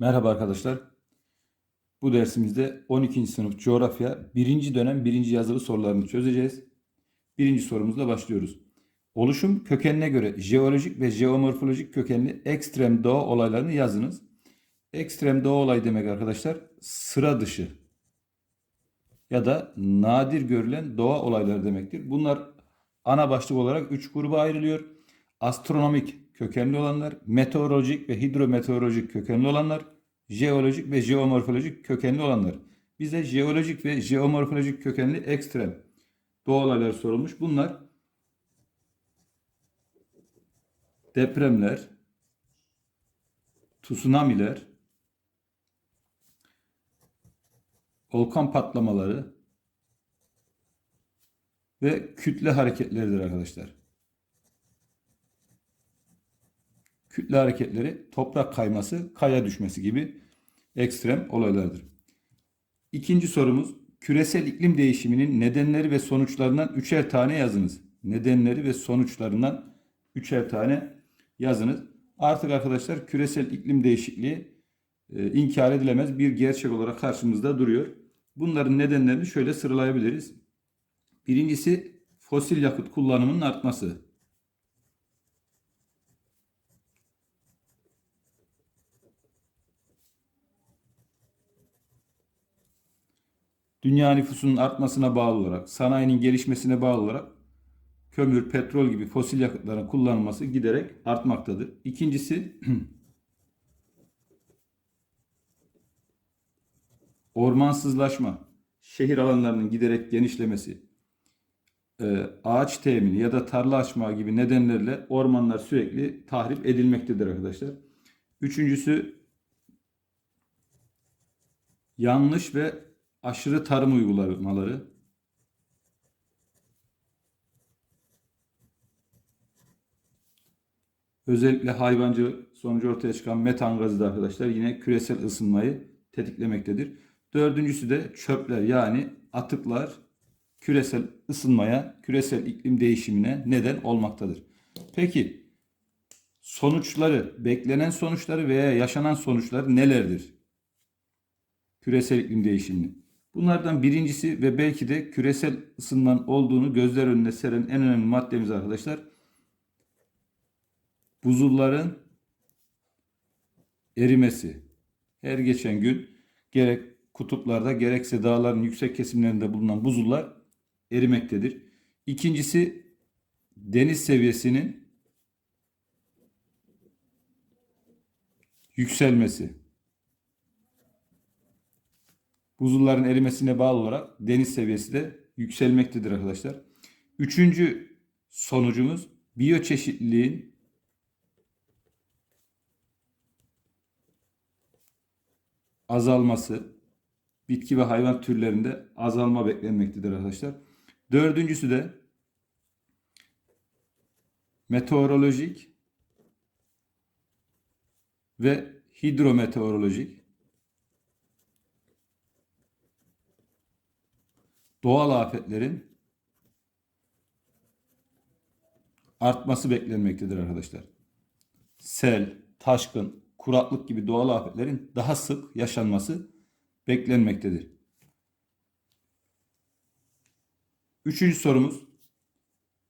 Merhaba arkadaşlar. Bu dersimizde 12. sınıf coğrafya 1. dönem 1. yazılı sorularını çözeceğiz. Birinci sorumuzla başlıyoruz. Oluşum kökenine göre jeolojik ve jeomorfolojik kökenli ekstrem doğa olaylarını yazınız. Ekstrem doğa olay demek arkadaşlar sıra dışı ya da nadir görülen doğa olayları demektir. Bunlar ana başlık olarak 3 gruba ayrılıyor. Astronomik kökenli olanlar, meteorolojik ve hidrometeorolojik kökenli olanlar, jeolojik ve jeomorfolojik kökenli olanlar. Bize jeolojik ve jeomorfolojik kökenli ekstrem doğa olayları sorulmuş. Bunlar depremler, tsunamiler, volkan patlamaları ve kütle hareketleridir arkadaşlar. Kütle hareketleri toprak kayması, kaya düşmesi gibi ekstrem olaylardır. İkinci sorumuz küresel iklim değişiminin nedenleri ve sonuçlarından üçer tane yazınız. Nedenleri ve sonuçlarından üçer tane yazınız. Artık arkadaşlar küresel iklim değişikliği e, inkar edilemez bir gerçek olarak karşımızda duruyor. Bunların nedenlerini şöyle sıralayabiliriz. Birincisi fosil yakıt kullanımının artması. Dünya nüfusunun artmasına bağlı olarak, sanayinin gelişmesine bağlı olarak kömür, petrol gibi fosil yakıtların kullanılması giderek artmaktadır. İkincisi ormansızlaşma, şehir alanlarının giderek genişlemesi, e, ağaç temini ya da tarla açma gibi nedenlerle ormanlar sürekli tahrip edilmektedir arkadaşlar. Üçüncüsü yanlış ve aşırı tarım uygulamaları. Özellikle hayvancı sonucu ortaya çıkan metan gazı da arkadaşlar yine küresel ısınmayı tetiklemektedir. Dördüncüsü de çöpler yani atıklar küresel ısınmaya, küresel iklim değişimine neden olmaktadır. Peki sonuçları, beklenen sonuçları veya yaşanan sonuçlar nelerdir? Küresel iklim değişiminin. Bunlardan birincisi ve belki de küresel ısınmanın olduğunu gözler önüne seren en önemli maddemiz arkadaşlar. Buzulların erimesi. Her geçen gün gerek kutuplarda gerekse dağların yüksek kesimlerinde bulunan buzullar erimektedir. İkincisi deniz seviyesinin yükselmesi. Buzulların erimesine bağlı olarak deniz seviyesi de yükselmektedir arkadaşlar. Üçüncü sonucumuz biyoçeşitliliğin azalması, bitki ve hayvan türlerinde azalma beklenmektedir arkadaşlar. Dördüncüsü de meteorolojik ve hidrometeorolojik doğal afetlerin artması beklenmektedir arkadaşlar. Sel, taşkın, kuraklık gibi doğal afetlerin daha sık yaşanması beklenmektedir. Üçüncü sorumuz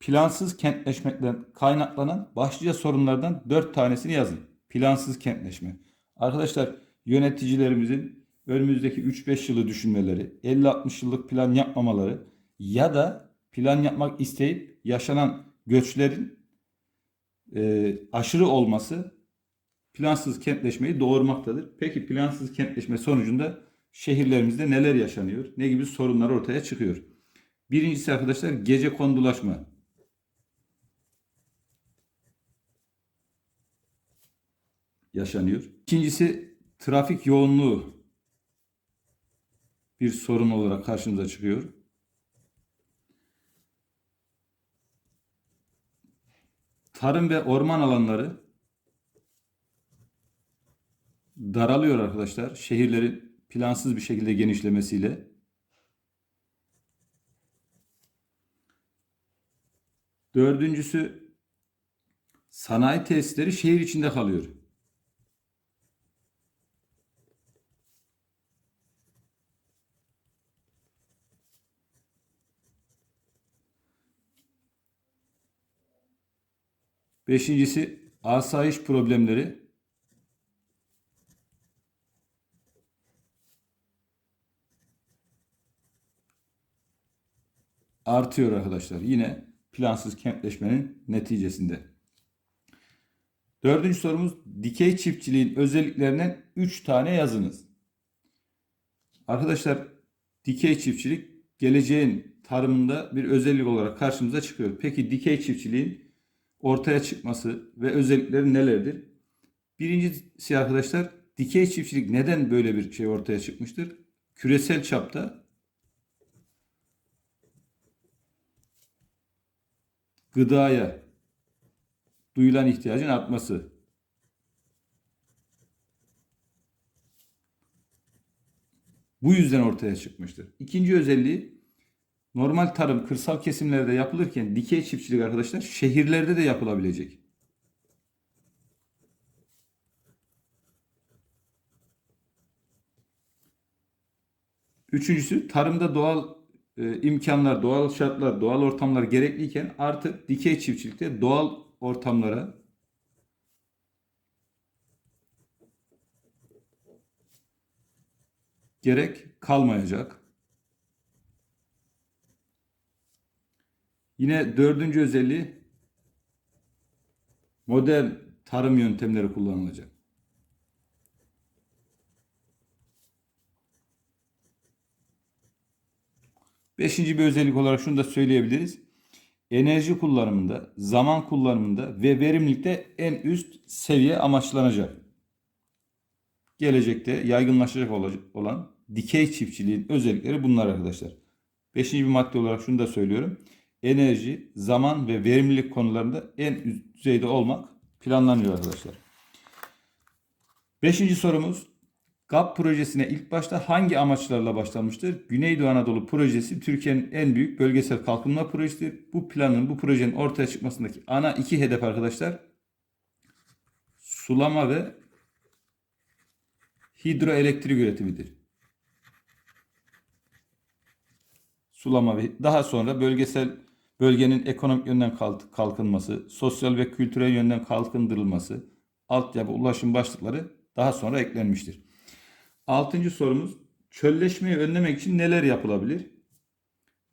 plansız kentleşmekten kaynaklanan başlıca sorunlardan dört tanesini yazın. Plansız kentleşme. Arkadaşlar yöneticilerimizin önümüzdeki 3-5 yılı düşünmeleri, 50-60 yıllık plan yapmamaları ya da plan yapmak isteyip yaşanan göçlerin e, aşırı olması plansız kentleşmeyi doğurmaktadır. Peki plansız kentleşme sonucunda şehirlerimizde neler yaşanıyor? Ne gibi sorunlar ortaya çıkıyor? Birincisi arkadaşlar gece kondulaşma. yaşanıyor. İkincisi trafik yoğunluğu bir sorun olarak karşımıza çıkıyor. Tarım ve orman alanları daralıyor arkadaşlar. Şehirlerin plansız bir şekilde genişlemesiyle. Dördüncüsü sanayi tesisleri şehir içinde kalıyor. Beşincisi asayiş problemleri. Artıyor arkadaşlar. Yine plansız kentleşmenin neticesinde. Dördüncü sorumuz dikey çiftçiliğin özelliklerinden 3 tane yazınız. Arkadaşlar dikey çiftçilik geleceğin tarımında bir özellik olarak karşımıza çıkıyor. Peki dikey çiftçiliğin ortaya çıkması ve özellikleri nelerdir? Birincisi arkadaşlar dikey çiftçilik neden böyle bir şey ortaya çıkmıştır? Küresel çapta gıdaya duyulan ihtiyacın artması. Bu yüzden ortaya çıkmıştır. İkinci özelliği normal tarım kırsal kesimlerde yapılırken dikey çiftçilik arkadaşlar şehirlerde de yapılabilecek. Üçüncüsü tarımda doğal e, imkanlar, doğal şartlar, doğal ortamlar gerekliyken artık dikey çiftçilikte doğal ortamlara gerek kalmayacak. Yine dördüncü özelliği modern tarım yöntemleri kullanılacak. Beşinci bir özellik olarak şunu da söyleyebiliriz. Enerji kullanımında, zaman kullanımında ve verimlilikte en üst seviye amaçlanacak. Gelecekte yaygınlaşacak olan dikey çiftçiliğin özellikleri bunlar arkadaşlar. Beşinci bir madde olarak şunu da söylüyorum. Enerji, zaman ve verimlilik konularında en üst düzeyde olmak planlanıyor arkadaşlar. Beşinci sorumuz GAP projesine ilk başta hangi amaçlarla başlanmıştır? Güneydoğu Anadolu projesi Türkiye'nin en büyük bölgesel kalkınma projesidir. Bu planın, bu projenin ortaya çıkmasındaki ana iki hedef arkadaşlar sulama ve hidroelektrik üretimidir. Sulama ve daha sonra bölgesel bölgenin ekonomik yönden kalkınması, sosyal ve kültürel yönden kalkındırılması, altyapı, ulaşım başlıkları daha sonra eklenmiştir. Altıncı sorumuz çölleşmeyi önlemek için neler yapılabilir?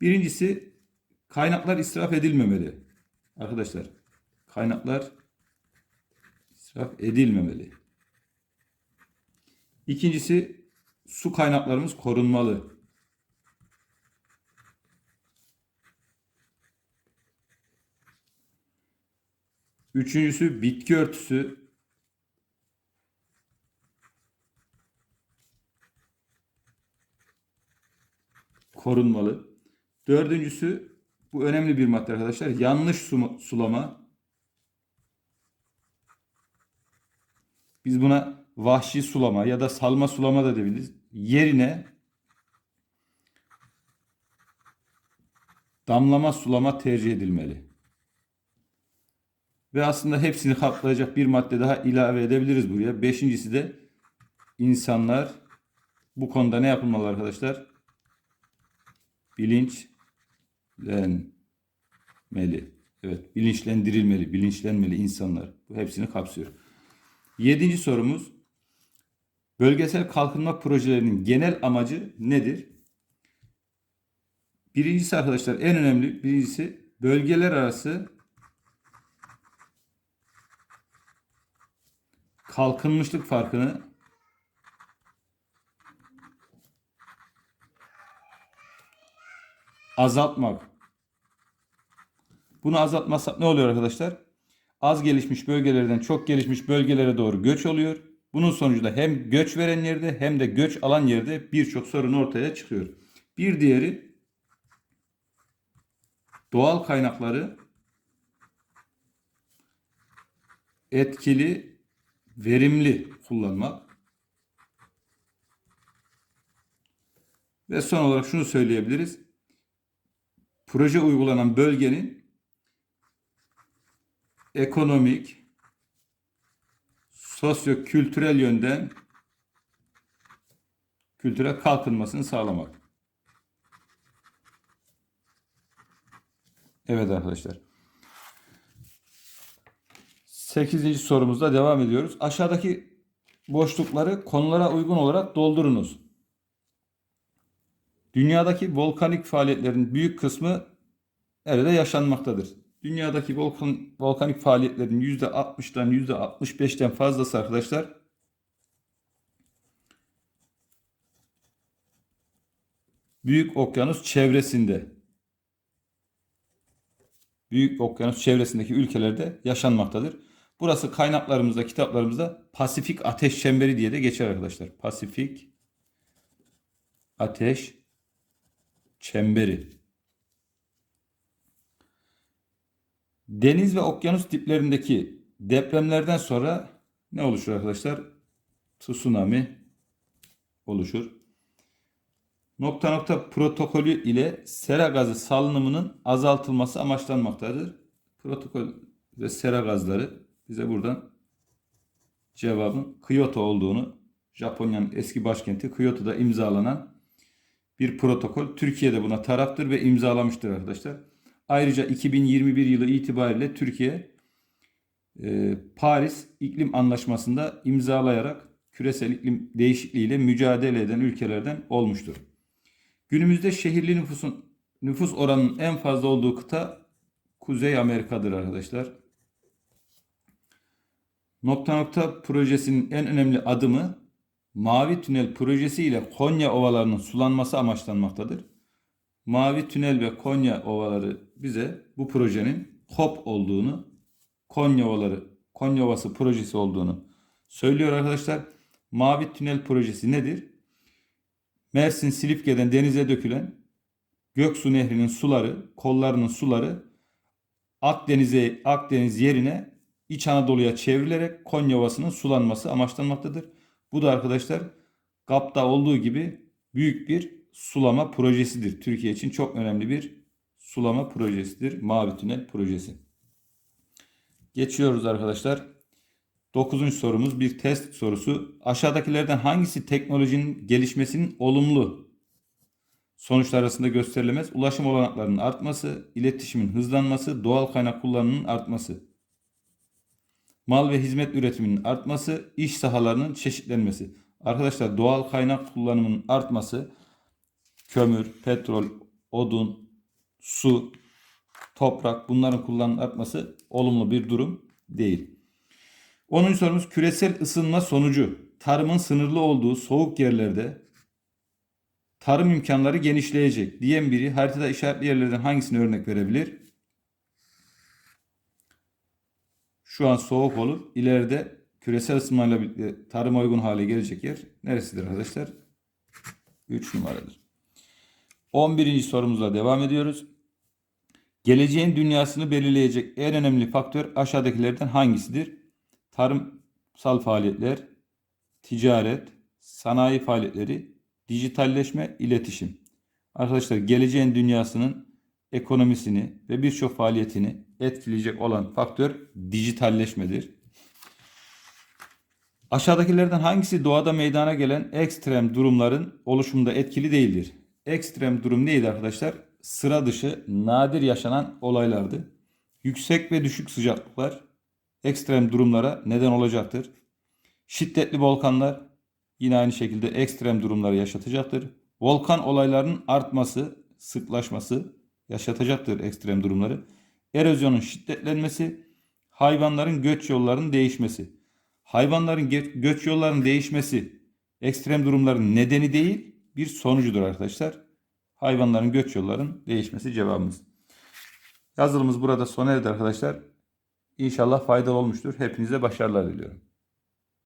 Birincisi kaynaklar israf edilmemeli. Arkadaşlar kaynaklar israf edilmemeli. İkincisi su kaynaklarımız korunmalı. Üçüncüsü bitki örtüsü korunmalı. Dördüncüsü bu önemli bir madde arkadaşlar. Yanlış sulama. Biz buna vahşi sulama ya da salma sulama da diyebiliriz. Yerine damlama sulama tercih edilmeli. Ve aslında hepsini kaplayacak bir madde daha ilave edebiliriz buraya. Beşincisi de insanlar bu konuda ne yapılmalı arkadaşlar? bilinçlenmeli. Evet, bilinçlendirilmeli, bilinçlenmeli insanlar. Bu hepsini kapsıyor. Yedinci sorumuz. Bölgesel kalkınma projelerinin genel amacı nedir? Birincisi arkadaşlar en önemli birincisi bölgeler arası kalkınmışlık farkını azaltmak. Bunu azaltmazsak ne oluyor arkadaşlar? Az gelişmiş bölgelerden çok gelişmiş bölgelere doğru göç oluyor. Bunun sonucunda hem göç veren yerde hem de göç alan yerde birçok sorun ortaya çıkıyor. Bir diğeri doğal kaynakları etkili, verimli kullanmak. Ve son olarak şunu söyleyebiliriz proje uygulanan bölgenin ekonomik, sosyo-kültürel yönden kültüre kalkınmasını sağlamak. Evet arkadaşlar. 8. sorumuzda devam ediyoruz. Aşağıdaki boşlukları konulara uygun olarak doldurunuz. Dünyadaki volkanik faaliyetlerin büyük kısmı nerede yaşanmaktadır? Dünyadaki volkan, volkanik faaliyetlerin %60'dan %65'ten fazlası arkadaşlar Büyük Okyanus çevresinde Büyük Okyanus çevresindeki ülkelerde yaşanmaktadır. Burası kaynaklarımızda, kitaplarımızda Pasifik Ateş Çemberi diye de geçer arkadaşlar. Pasifik Ateş Çemberi. Deniz ve okyanus diplerindeki depremlerden sonra ne oluşur arkadaşlar? Tsunami oluşur. Nokta nokta protokolü ile sera gazı salınımının azaltılması amaçlanmaktadır. Protokol ve sera gazları bize buradan cevabın Kyoto olduğunu, Japonya'nın eski başkenti Kyoto'da imzalanan bir protokol. Türkiye de buna taraftır ve imzalamıştır arkadaşlar. Ayrıca 2021 yılı itibariyle Türkiye e, Paris İklim Anlaşması'nda imzalayarak küresel iklim değişikliğiyle mücadele eden ülkelerden olmuştur. Günümüzde şehirli nüfusun nüfus oranının en fazla olduğu kıta Kuzey Amerika'dır arkadaşlar. Nokta nokta projesinin en önemli adımı Mavi Tünel projesi ile Konya ovalarının sulanması amaçlanmaktadır. Mavi Tünel ve Konya ovaları bize bu projenin KOP olduğunu, Konya ovaları, Konya Ovası projesi olduğunu söylüyor arkadaşlar. Mavi Tünel projesi nedir? Mersin Silifke'den denize dökülen Göksu Nehri'nin suları, kollarının suları Akdeniz'e Akdeniz yerine İç Anadolu'ya çevrilerek Konya Ovası'nın sulanması amaçlanmaktadır. Bu da arkadaşlar GAP'ta olduğu gibi büyük bir sulama projesidir. Türkiye için çok önemli bir sulama projesidir. Mavi Tünel projesi. Geçiyoruz arkadaşlar. Dokuzuncu sorumuz bir test sorusu. Aşağıdakilerden hangisi teknolojinin gelişmesinin olumlu sonuçlar arasında gösterilemez? Ulaşım olanaklarının artması, iletişimin hızlanması, doğal kaynak kullanımının artması. Mal ve hizmet üretiminin artması, iş sahalarının çeşitlenmesi. Arkadaşlar doğal kaynak kullanımının artması, kömür, petrol, odun, su, toprak bunların kullanımının artması olumlu bir durum değil. 10. sorumuz küresel ısınma sonucu tarımın sınırlı olduğu soğuk yerlerde tarım imkanları genişleyecek diyen biri haritada işaretli yerlerden hangisini örnek verebilir? Şu an soğuk olup ileride küresel ısınmayla birlikte tarıma uygun hale gelecek yer neresidir arkadaşlar? 3 numaradır. 11. sorumuzla devam ediyoruz. Geleceğin dünyasını belirleyecek en önemli faktör aşağıdakilerden hangisidir? Tarımsal faaliyetler, ticaret, sanayi faaliyetleri, dijitalleşme, iletişim. Arkadaşlar geleceğin dünyasının ekonomisini ve birçok faaliyetini etkileyecek olan faktör dijitalleşmedir. Aşağıdakilerden hangisi doğada meydana gelen ekstrem durumların oluşumunda etkili değildir? Ekstrem durum neydi arkadaşlar? Sıra dışı, nadir yaşanan olaylardı. Yüksek ve düşük sıcaklıklar ekstrem durumlara neden olacaktır. Şiddetli volkanlar yine aynı şekilde ekstrem durumları yaşatacaktır. Volkan olaylarının artması, sıklaşması yaşatacaktır ekstrem durumları. Erozyonun şiddetlenmesi, hayvanların göç yollarının değişmesi. Hayvanların göç yollarının değişmesi ekstrem durumların nedeni değil, bir sonucudur arkadaşlar. Hayvanların göç yollarının değişmesi cevabımız. Yazılımız burada sona erdi arkadaşlar. İnşallah faydalı olmuştur. Hepinize başarılar diliyorum.